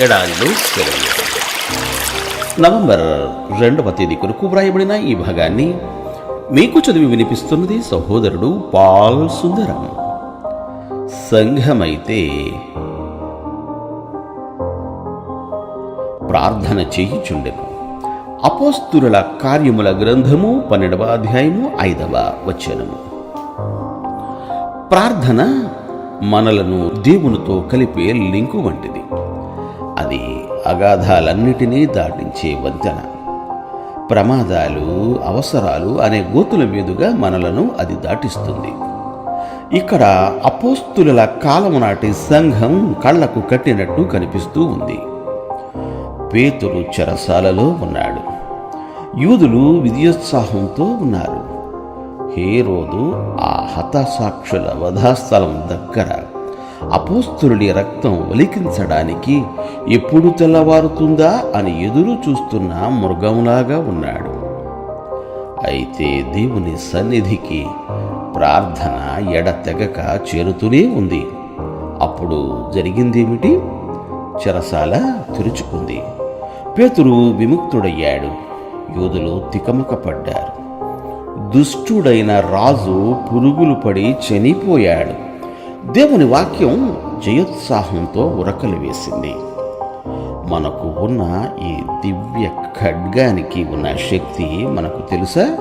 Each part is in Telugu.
ఎడారిలో సెలవు. నవంబర్ రెండవ తేదీ కొరకు వ్రాయబడిన ఈ భాగాన్ని మీకు చదివి వినిపిస్తున్నది సహోదరుడు పాల్ సుందరం. సంఘమైతే ప్రార్థన చేయుచుండెను అపోస్తుల కార్యముల గ్రంథము పన్నెండవ అధ్యాయము ఐదవ వచనము. ప్రార్థన మనలను దేవునితో కలిపే లింకు వంటిది. అది అగాధాలన్నిటినీ దాటించే వంతెన. ప్రమాదాలు అవసరాలు అనే గోతుల మీదుగా మనలను అది దాటిస్తుంది. ఇక్కడ అపోస్తుల కాలము నాటి సంఘం కళ్ళకు కట్టినట్టు కనిపిస్తూ ఉంది. పేతురు చెరసాలలో ఉన్నాడు. యూదులు విద్యోత్సాహంతో ఉన్నారు. హేరోదు ఆ హతసాక్షుల వధాస్థలం దగ్గర అపోస్తురుడి రక్తం ఒలికించడానికి ఎప్పుడు తెల్లవారుతుందా అని ఎదురు చూస్తున్న మృగంలాగా ఉన్నాడు. అయితే దేవుని సన్నిధికి ప్రార్థన ఎడతెగక చేరుతూనే ఉంది. అప్పుడు జరిగిందేమిటి? చెరసాల తెరుచుకుంది. పేతురు విముక్తుడయ్యాడు. యోధులు తికమకపడ్డారు. దుష్టుడైన రాజు పురుగులు పడి చనిపోయాడు. దేవుని వాక్యం జయోత్సాహంతో ఉరకలు వేసింది. మనకు ఉన్న ఈ దివ్య ఖడ్గానికి ఉన్న శక్తి మనకు తెలుసా?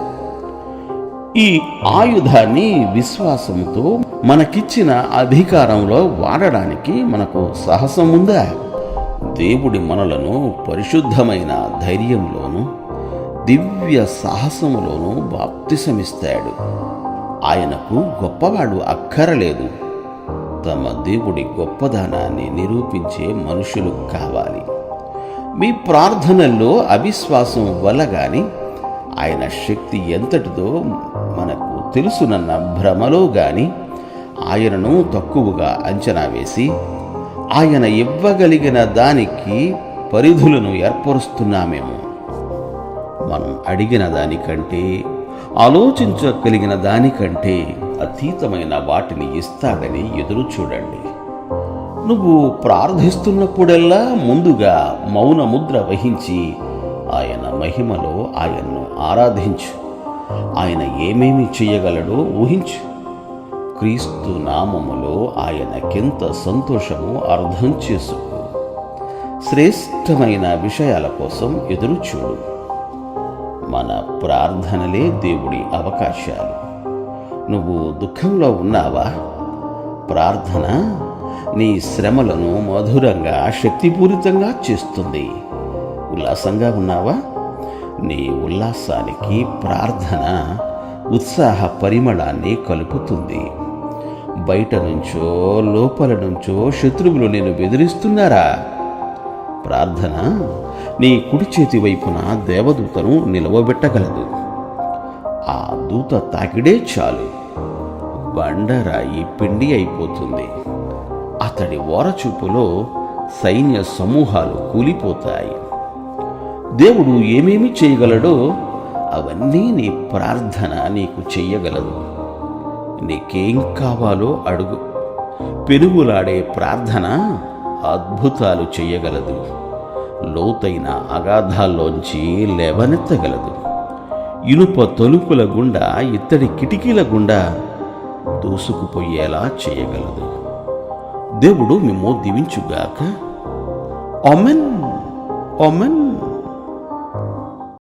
ఈ ఆయుధాన్ని విశ్వాసంతో మనకిచ్చిన అధికారంలో వాడడానికి మనకు సాహసం ఉందా? దేవుడి మనలను పరిశుద్ధమైన ధైర్యంలోనూ దివ్య సాహసములోనూ బాప్తిసమిస్తాడు. ఆయనకు గొప్పవాడు అక్కరలేదు. తమ దేవుడి గొప్పదనాన్ని నిరూపించే మనుషులు కావాలి. మీ ప్రార్థనల్లో అవిశ్వాసం వల్ల కానీ ఆయన శక్తి ఎంతటిదో మనకు తెలుసునన్న భ్రమలో గాని ఆయనను తక్కువగా అంచనా వేసి ఆయన ఇవ్వగలిగిన దానికి పరిధులను ఏర్పరుస్తున్నామేమో. మనం అడిగిన దానికంటే ఆలోచించగలిగిన దానికంటే అతీతమైన వాటిని ఇస్తాడని ఎదురు చూడండి. నువ్వు ప్రార్థిస్తున్నప్పుడల్లా ముందుగా మౌన ముద్ర వహించి ఆయన మహిమలో ఆయన్ను ఆరాధించు. ఆయన ఏమేమి చేయగలడో ఊహించు. క్రీస్తు నామములో ఆయనకెంత సంతోషమో అర్థం చేసుకో. శ్రేష్టమైన విషయాల కోసం ఎదురు చూడు. మన ప్రార్థనలే దేవుడి అవకాశాలు. నువ్వు దుఃఖంలో ఉన్నావా? ప్రార్థన నీ శ్రమలను మధురంగా శక్తిపూరితంగా చేస్తుంది. ఉల్లాసంగా ఉన్నావా? నీ ఉల్లాసానికి ప్రార్థన ఉత్సాహ పరిమళాన్ని కలుపుతుంది. బయట నుంచో లోపల నుంచో శత్రువులు నేను బెదిరిస్తున్నారా? ప్రార్థన నీ కుడి చేతి వైపున దేవదూతను నిలవబెట్టగలదు. ఆ దూత తాకిడే చాలు. బండరాయి పిండి అయిపోతుంది. అతడి ఓరచూపులో సైన్య సమూహాలు కూలిపోతాయి. దేవుడు ఏమేమి చేయగలడో అవన్నీ నీ ప్రార్థన నీకు చెయ్యగలదు. నీకేం కావాలో అడుగు. పెరుగులాడే ప్రార్థన అద్భుతాలు చేయగలదు లోతైన అగాధాల్లోంచి లేవనెత్తగలదు. ఇనుప తలుపుల గుండా ఇత్తడి కిటికీల గుండా దూసుకుపోయేలా చేయగలదు. దేవుడు మేము దీవించుగాక. Oman Oman